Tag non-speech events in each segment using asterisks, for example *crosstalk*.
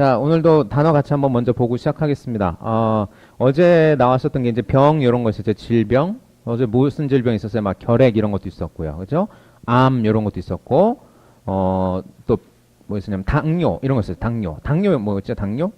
자, 오늘도 단어 같이 한번 먼저 보고 시작하겠습니다. 어, 어제 나왔었던 게 이제 병 이런 거 있었죠. 질병. 어제 무슨 질병 있었어요? 막 결핵 이런 것도 있었고요. 그죠? 암 이런 것도 있었고, 어, 또 뭐 있었냐면 당뇨 이런 거 있었어요. 당뇨. 당뇨 뭐였죠? 당뇨?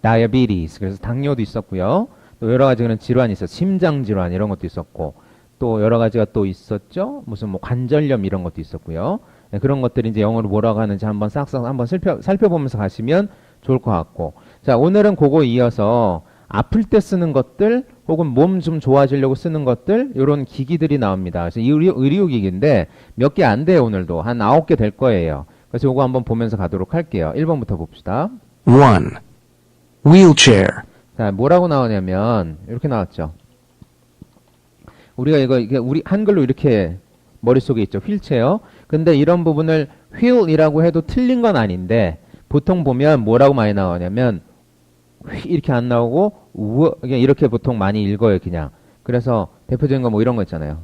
다이아비티스. 그래서 당뇨도 있었고요. 또 여러 가지 그런 질환이 있었어요. 심장 질환 이런 것도 있었고, 또 여러 가지가 또 있었죠. 무슨 뭐 관절염 이런 것도 있었고요. 네, 그런 것들이 이제 영어로 뭐라고 하는지 한번 싹싹 한번 살펴, 살펴보면서 가시면 좋을 것 같고. 자, 오늘은 그거 이어서 아플 때 쓰는 것들 혹은 몸 좀 좋아지려고 쓰는 것들 이런 기기들이 나옵니다. 그래서 이 의료, 의료기기인데 몇 개 안 돼요, 오늘도. 한 아홉 개 될 거예요. 그래서 요거 한번 보면서 가도록 할게요. 1번부터 봅시다. 1. Wheelchair. 자, 뭐라고 나오냐면 이렇게 나왔죠. 우리가 이거 이게 우리 한글로 이렇게 머릿속에 있죠. 휠체어. 근데 이런 부분을 wheel이라고 해도 틀린 건 아닌데 보통 보면 뭐라고 많이 나오냐면 휘 이렇게 안 나오고 우 이렇게 보통 많이 읽어요, 그냥. 그래서 대표적인 거 뭐 이런 거 있잖아요.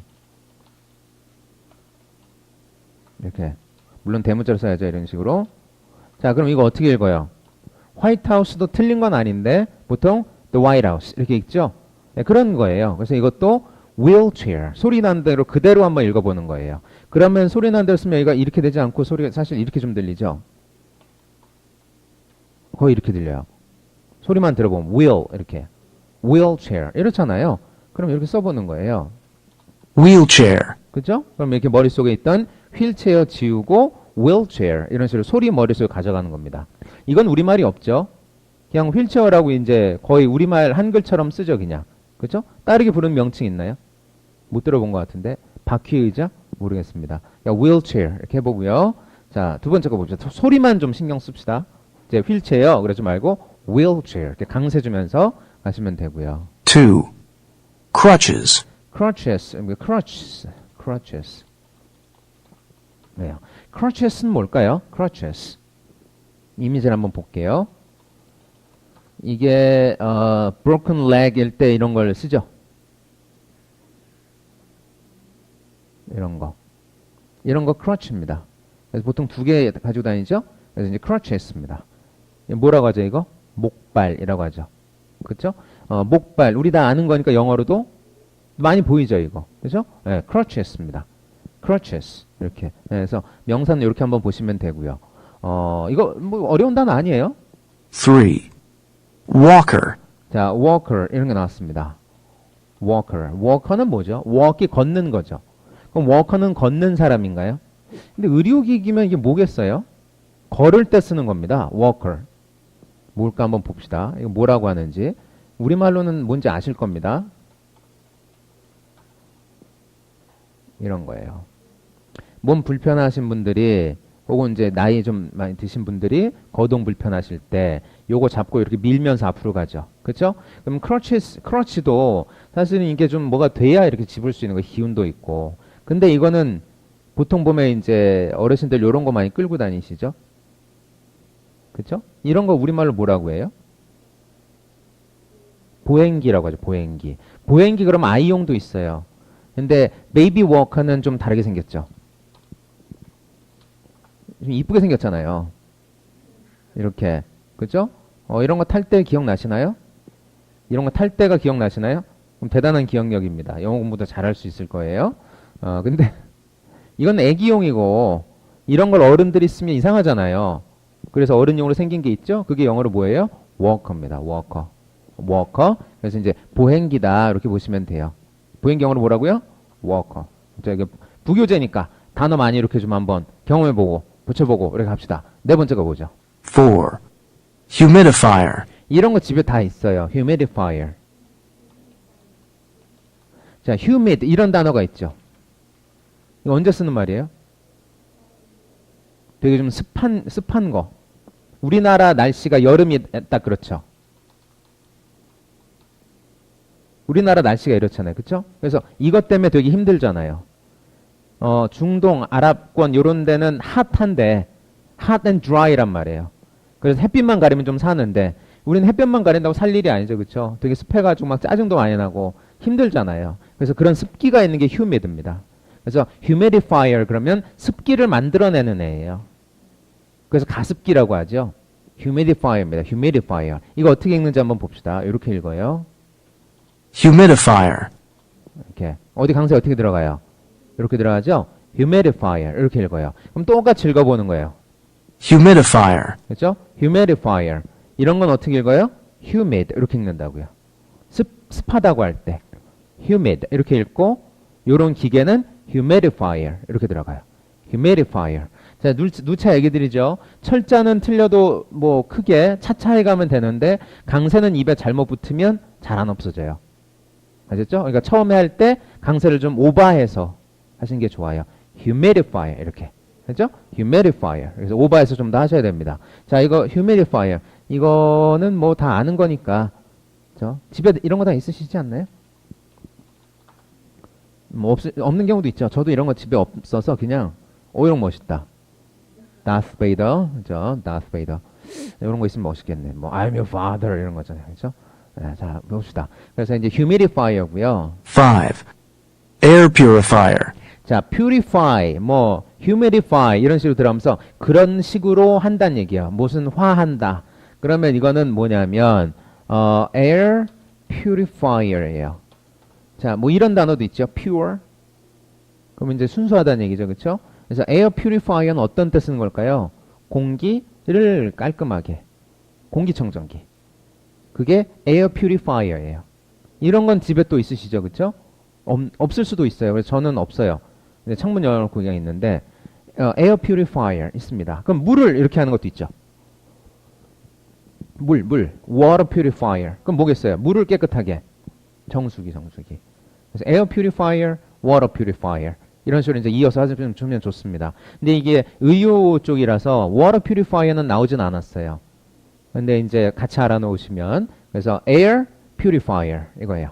이렇게. 물론 대문자로 써야죠, 이런 식으로. 자, 그럼 이거 어떻게 읽어요? 화이트 하우스도 틀린 건 아닌데 보통 the White House 이렇게 읽죠. 네, 그런 거예요. 그래서 이것도 wheelchair 소리 난 대로 그대로 한번 읽어보는 거예요. 그러면 소리 난 대로 쓰면 얘가 이렇게 되지 않고 소리가 사실 이렇게 좀 들리죠. 거의 이렇게 들려요. 소리만 들어보면 wheel 이렇게 wheelchair 이렇잖아요. 그럼 이렇게 써보는 거예요. Wheelchair. 그죠? 그럼 이렇게 머릿속에 있던 휠체어 지우고 wheelchair 이런 식으로 소리 머릿속에 가져가는 겁니다. 이건 우리말이 없죠. 그냥 휠체어라고 이제 거의 우리말 한글처럼 쓰죠, 그냥. 그죠? 다르게 부르는 명칭 있나요? 못 들어본 것 같은데. 바퀴 의자? 모르겠습니다. 야, wheelchair 이렇게 해보고요. 자, 두 번째 거 봅시다. 소- 소리만 좀 신경 씁시다. 이제 휠체어 그러지 말고 wheelchair 이렇게 강세 주면서 가시면 되고요. 2. Crutches. crutches, 뭐 crutches, crutches. 네요. crutches는 뭘까요? crutches. 이미지를 한번 볼게요. 이게 어, broken leg일 때 이런 걸 쓰죠. 이런 거. 이런 거 crutch입니다. 그래서 보통 두 개 가지고 다니죠. 그래서 이제 crutches입니다. 이거 뭐라고 하죠, 이거? 목발이라고 하죠. 그렇죠? 어, 목발. 우리 다 아는 거니까 영어로도 많이 보이죠, 이거. 그죠? 예, crutches입니다. crutches. 이렇게. 예, 그래서 명사는 이렇게 한번 보시면 되고요. 어, 이거 뭐 어려운 단어 아니에요? 3. Walker. 자, walker 이런 게 나왔습니다. walker. walker는 뭐죠? walk이 걷는 거죠. 그럼 walker는 걷는 사람인가요? 근데 의료기기면 이게 뭐겠어요? 걸을 때 쓰는 겁니다. walker. 뭘까 한번 봅시다. 이거 뭐라고 하는지. 우리말로는 뭔지 아실 겁니다. 이런 거예요. 몸 불편하신 분들이 혹은 이제 나이 좀 많이 드신 분들이 거동 불편하실 때 요거 잡고 이렇게 밀면서 앞으로 가죠. 그렇죠? 그럼 크러치 크러치도 사실은 이게 좀 뭐가 돼야 이렇게 집을 수 있는 거 기운도 있고. 근데 이거는 보통 보면 이제 어르신들 요런 거 많이 끌고 다니시죠? 그렇죠? 이런 거 우리말로 뭐라고 해요? 보행기라고 하죠. 보행기. 보행기 그럼 아이용도 있어요. 근데 베이비 워커는 좀 다르게 생겼죠. 좀 이쁘게 생겼잖아요. 이렇게. 그죠? 어, 이런 거 탈 때 기억나시나요? 이런 거 탈 때가 기억나시나요? 그럼 대단한 기억력입니다. 영어 공부도 잘할 수 있을 거예요. 어, 근데 이건 애기용이고 이런 걸 어른들이 쓰면 이상하잖아요. 그래서 어른용으로 생긴 게 있죠? 그게 영어로 뭐예요? 워커입니다. 워커. 워커. 그래서 이제 보행기다. 이렇게 보시면 돼요. 보행기 영어로 뭐라고요? 워커. 자, 이게 부교재니까 단어 많이 이렇게 좀 한번 경험해보고 붙여보고 이렇게 합시다. 네 번째가 뭐죠? 4. Humidifier. 이런 거 집에 다 있어요. humidifier. 자, humid 이런 단어가 있죠. 이거 언제 쓰는 말이에요? 되게 좀 습한 습한 거. 우리나라 날씨가 여름이 딱 그렇죠. 우리나라 날씨가 이렇잖아요. 그렇죠? 그래서 이것 때문에 되게 힘들잖아요. 어, 중동, 아랍권 요런 데는 핫한데 hot and dry란 말이에요. 그래서 햇빛만 가리면 좀 사는데 우리는 햇볕만 가린다고 살 일이 아니죠. 그렇죠? 되게 습해 가지고 막 짜증도 많이 나고 힘들잖아요. 그래서 그런 습기가 있는 게 humid입니다. 그래서 humidifier 그러면 습기를 만들어내는 애예요. 그래서 가습기라고 하죠. humidifier입니다. humidifier. 이거 어떻게 읽는지 한번 봅시다. 이렇게 읽어요. humidifier, 이렇게. 어디 강세 어떻게 들어가요? 이렇게 들어가죠? humidifier. 이렇게 읽어요. 그럼 똑같이 읽어보는 거예요. humidifier, 그렇죠? humidifier. 이런 건 어떻게 읽어요? humid. 이렇게 읽는다고요. 습, 습하다고 할 때. humid. 이렇게 읽고, 요런 기계는 humidifier. 이렇게 들어가요. humidifier. 자, 누, 누차 얘기 드리죠. 철자는 틀려도 뭐 크게 차차해 가면 되는데, 강세는 입에 잘못 붙으면 잘 안 없어져요. 아셨죠? 그러니까 처음에 할 때 강세를 좀 오버해서 하시는 게 좋아요. humidifier. 이렇게. 그죠? humidifier. 그래서 오버해서 좀 더 하셔야 됩니다. 자, 이거 humidifier. 이거는 뭐 다 아는 거니까. 저 집에 이런 거 다 있으시지 않나요? 뭐 없, 없는 경우도 있죠. 저도 이런 거 집에 없어서 그냥 오 이런 거 멋있다. 다스 베이더, 그죠? 다스 베이더. 이런 거 있으면 멋있겠네. 뭐 I'm your father 이런 거잖아요. 그죠? 네, 자, 봅시다. 그래서 이제 humidifier고요. 5. air purifier, 자, purify, 뭐 humidify 이런 식으로 들어가면서 그런 식으로 한다는 얘기야. 무슨 화한다. 그러면 이거는 뭐냐면 어, air purifier예요. 자, 뭐 이런 단어도 있죠. pure. 그러면 이제 순수하다는 얘기죠. 그렇죠? 그래서 air purifier는 어떤 때 쓰는 걸까요? 공기를 깔끔하게. 공기청정기. 그게 air purifier예요. 이런 건 집에 또 있으시죠. 그렇죠? 없, 없을 수도 있어요. 그래서 저는 없어요. 근데 창문 열어놓고 그냥 있는데 어, 에어 퓨리파이어 있습니다. 그럼 물을 이렇게 하는 것도 있죠. 물, 물, water purifier. 그럼 뭐겠어요? 물을 깨끗하게 정수기, 정수기. 그래서 air purifier, water. 이런 식으로 이제 이어서 하시면 좋습니다. 근데 이게 의료 쪽이라서 water purifier는 나오진 않았어요. 근데 이제 같이 알아놓으시면 그래서 air purifier 이거예요.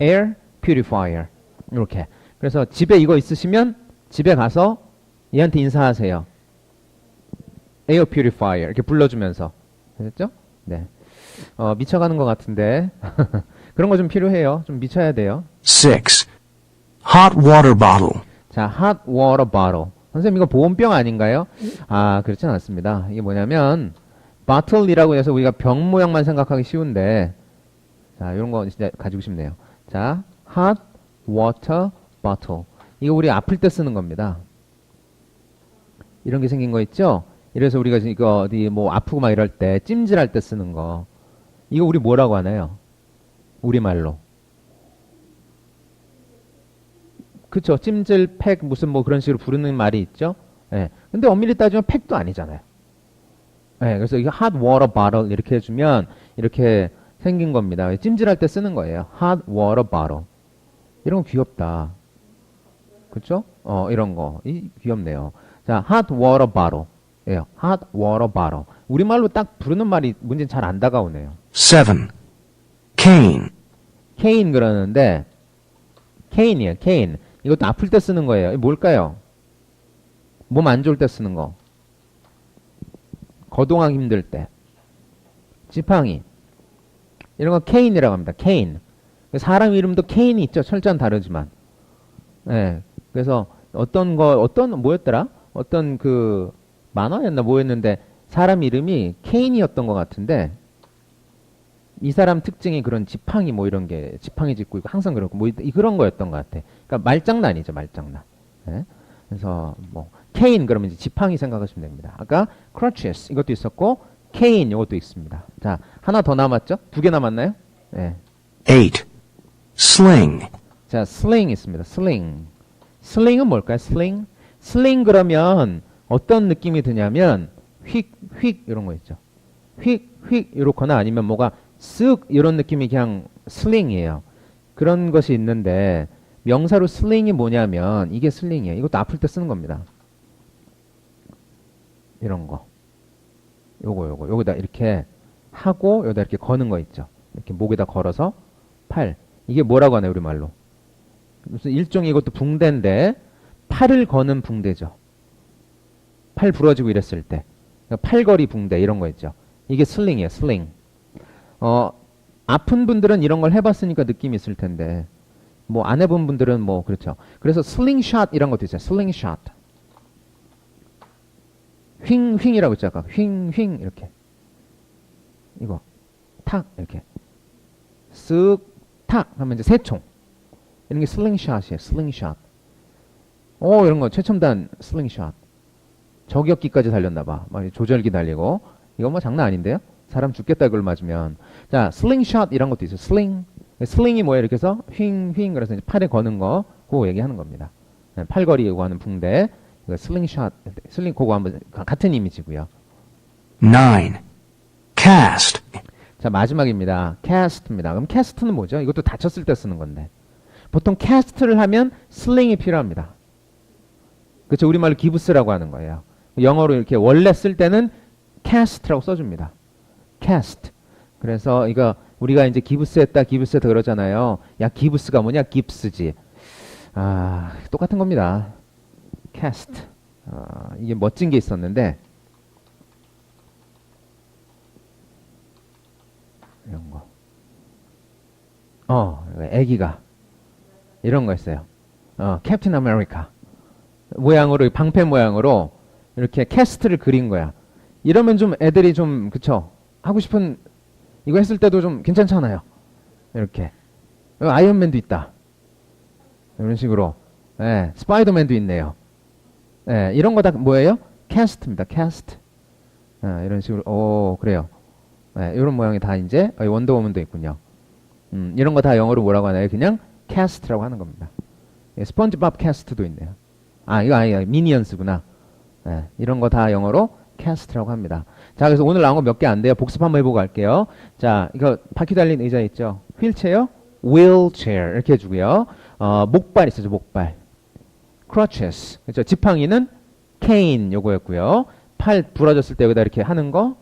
air purifier 이렇게. 그래서 집에 이거 있으시면 집에 가서 얘한테 인사하세요. 에어 퓨리파이어 이렇게 불러주면서 됐죠? 네. 어, 미쳐가는 것 같은데 *laughs* 그런 거 좀 필요해요. 좀 미쳐야 돼요. 6. hot water bottle, 자, hot water bottle. 선생님 이거 보온병 아닌가요? 아, 그렇진 않습니다. 이게 뭐냐면 bottle이라고 해서 우리가 병 모양만 생각하기 쉬운데 자, 이런 거 진짜 가지고 싶네요. 자, hot water bottle. 이거 우리 아플 때 쓰는 겁니다. 이런 게 생긴 거 있죠? 이래서 우리가 이거 어디 뭐 아프고 막 이럴 때 찜질할 때 쓰는 거. 이거 우리 뭐라고 하나요? 우리말로. 그쵸. 찜질, 팩, 무슨 뭐 그런 식으로 부르는 말이 있죠. 예. 근데 엄밀히 따지면 팩도 아니잖아요. 예. 그래서 이거 hot water bottle 이렇게 해주면 이렇게 생긴 겁니다. 찜질할 때 쓰는 거예요. hot water bottle. 이런 거 귀엽다. 그쵸? 어, 이런 거. 이, 귀엽네요. 자, hot water bottle. 예요. hot water bottle. 우리말로 딱 부르는 말이 문제는 잘 안 다가오네요. 7. cane, 케인 그러는데 케인이에요. 케인. 이것도 아플 때 쓰는 거예요. 뭘까요? 몸 안 좋을 때 쓰는 거. 거동하기 힘들 때. 지팡이. 이런 거 케인이라고 합니다. 케인. 사람 이름도 케인이 있죠. 철자는 다르지만. 예. 그래서 어떤 거 어떤 뭐였더라? 어떤 그 만화였나 뭐였는데 사람 이름이 케인이었던 것 같은데 이 사람 특징이 그런 지팡이 뭐 이런 게 지팡이 짚고 있고 항상 그렇고 뭐 이- 그런 거였던 것 같아. 그러니까 말장난이죠 말장난. 예? 그래서 뭐 케인 그러면 이제 지팡이 생각하시면 됩니다. 아까 crutches 이것도 있었고 케인 이것도 있습니다. 자 하나 더 남았죠? 두 개 남았나요? 예. 8. sling, 자 sling 있습니다. sling. sling은 뭘까요? sling. sling 그러면 어떤 느낌이 드냐면 휙 휙 이런 거 있죠. 휙 휙 이렇거나 아니면 뭐가 쓱 이런 느낌이 그냥 슬링이에요. 그런 것이 있는데 명사로 슬링이 뭐냐면 이게 슬링이에요. 이것도 아플 때 쓰는 겁니다. 이런 거. 요거 요거 요거다 이렇게 하고 여기다 이렇게 거는 거 있죠. 이렇게 목에다 걸어서 팔. 이게 뭐라고 하나요, 우리말로? 무슨 일종의 이것도 붕대인데 팔을 거는 붕대죠. 팔 부러지고 이랬을 때. 그러니까 팔걸이 붕대 이런 거 있죠. 이게 슬링이에요, 슬링. 어, 아픈 분들은 이런 걸 해봤으니까 느낌이 있을 텐데, 뭐 안 해본 분들은 뭐 그렇죠. 그래서 슬링샷 이런 것도 있어요. 슬링샷. 휑 휑이라고 했죠 아까. 휑휑 이렇게. 이거 탁 이렇게 쓱탁 하면 이제 세총 이런 게 슬링샷이에요. 슬링샷. 오 이런 거 최첨단 슬링샷. 저격기까지 달렸나 봐. 막 조절기 달리고 이거 뭐 장난 아닌데요? 사람 죽겠다 이걸 맞으면 자 슬링샷 이런 것도 있어요. 슬링 슬링이 뭐예요? 이렇게 해서 휘잉 휘잉 그래서 이제 팔에 거는 거 그거 얘기하는 겁니다. 네, 팔걸이 이거 하는 붕대 슬링샷 슬링 그거 한번 같은 이미지고요. 9. Cast. 자 마지막입니다. 캐스트입니다. 그럼 캐스트는 뭐죠? 이것도 다쳤을 때 쓰는 건데 보통 캐스트를 하면 슬링이 필요합니다. 그렇죠? 우리말로 기부스라고 하는 거예요. 영어로 이렇게 원래 쓸 때는 캐스트라고 써줍니다. 캐스트. 그래서 이거 우리가 이제 기부스 했다 기부스 했다 그러잖아요. 야 기부스가 뭐냐? 깁스지. 아 똑같은 겁니다. 캐스트. 아, 이게 멋진 게 있었는데 이런 거. 어, 애기가 이런 거 있어요. 어, 캡틴 아메리카 모양으로 방패 모양으로 이렇게 캐스트를 그린 거야. 이러면 좀 애들이 좀 그쵸 하고 싶은 이거 했을 때도 좀 괜찮잖아요. 이렇게 여기 아이언맨도 있다. 이런 식으로 예, 스파이더맨도 있네요. 예, 이런 거 다 뭐예요? 캐스트입니다. 캐스트. 예, 이런 식으로 오 그래요. 네, 이런 모양이 다 이제 어, 원더우먼도 있군요. 음, 이런 거 다 영어로 뭐라고 하나요? 그냥 캐스트라고 하는 겁니다. 예, 스펀지밥 캐스트도 있네요. 아 이거 아니 미니언스구나. 예, 이런 거 다 영어로 캐스트라고 합니다. 자 그래서 오늘 나온 거 몇 개 안 돼요. 복습 한번 해보고 갈게요. 자 이거 바퀴 달린 의자 있죠? 휠체어, wheelchair 이렇게 해주고요. 어, 목발 있어죠 목발. crutches 그렇죠. 지팡이는 cane 요거였고요. 팔 부러졌을 때 여기다 이렇게 하는 거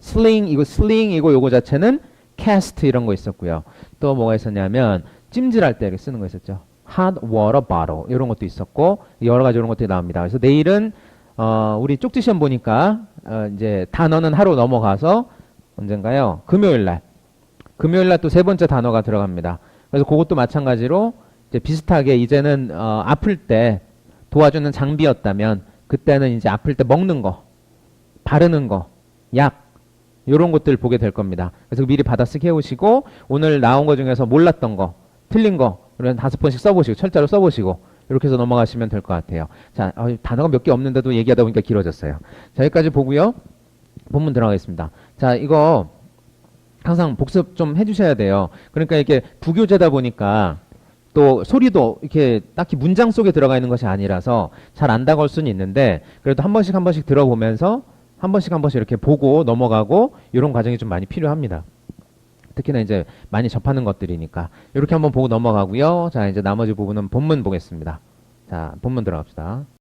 슬링 이거 슬링이고 요거 자체는 캐스트 이런 거 있었고요. 또 뭐가 있었냐면 찜질할 때 이렇게 쓰는 거 있었죠. hot water bottle 이런 것도 있었고 여러 가지 이런 것들이 나옵니다. 그래서 내일은 어, 우리 쪽지 시험 보니까 어, 이제 단어는 하루 넘어가서 언젠가요? 금요일 날. 금요일 날 또 세 번째 단어가 들어갑니다. 그래서 그것도 마찬가지로 이제 비슷하게 이제는 어, 아플 때 도와주는 장비였다면 그때는 이제 아플 때 먹는 거, 바르는 거, 약 이런 것들 보게 될 겁니다. 그래서 미리 받아쓰기 해오시고 오늘 나온 거 중에서 몰랐던 거, 틀린 거 그런 다섯 번씩 써보시고 철자로 써보시고 이렇게 해서 넘어가시면 될 것 같아요. 자 어, 단어가 몇 개 없는데도 얘기하다 보니까 길어졌어요. 자 여기까지 보고요. 본문 들어가겠습니다. 자 이거 항상 복습 좀 해주셔야 돼요. 그러니까 이렇게 부교재다 보니까 또 소리도 이렇게 딱히 문장 속에 들어가 있는 것이 아니라서 잘 안 다가올 수는 있는데 그래도 한 번씩 한 번씩 들어보면서 한 번씩 한 번씩 이렇게 보고 넘어가고 이런 과정이 좀 많이 필요합니다. 특히나 이제 많이 접하는 것들이니까 이렇게 한번 보고 넘어가고요. 자 이제 나머지 부분은 본문 보겠습니다. 자 본문 들어갑시다.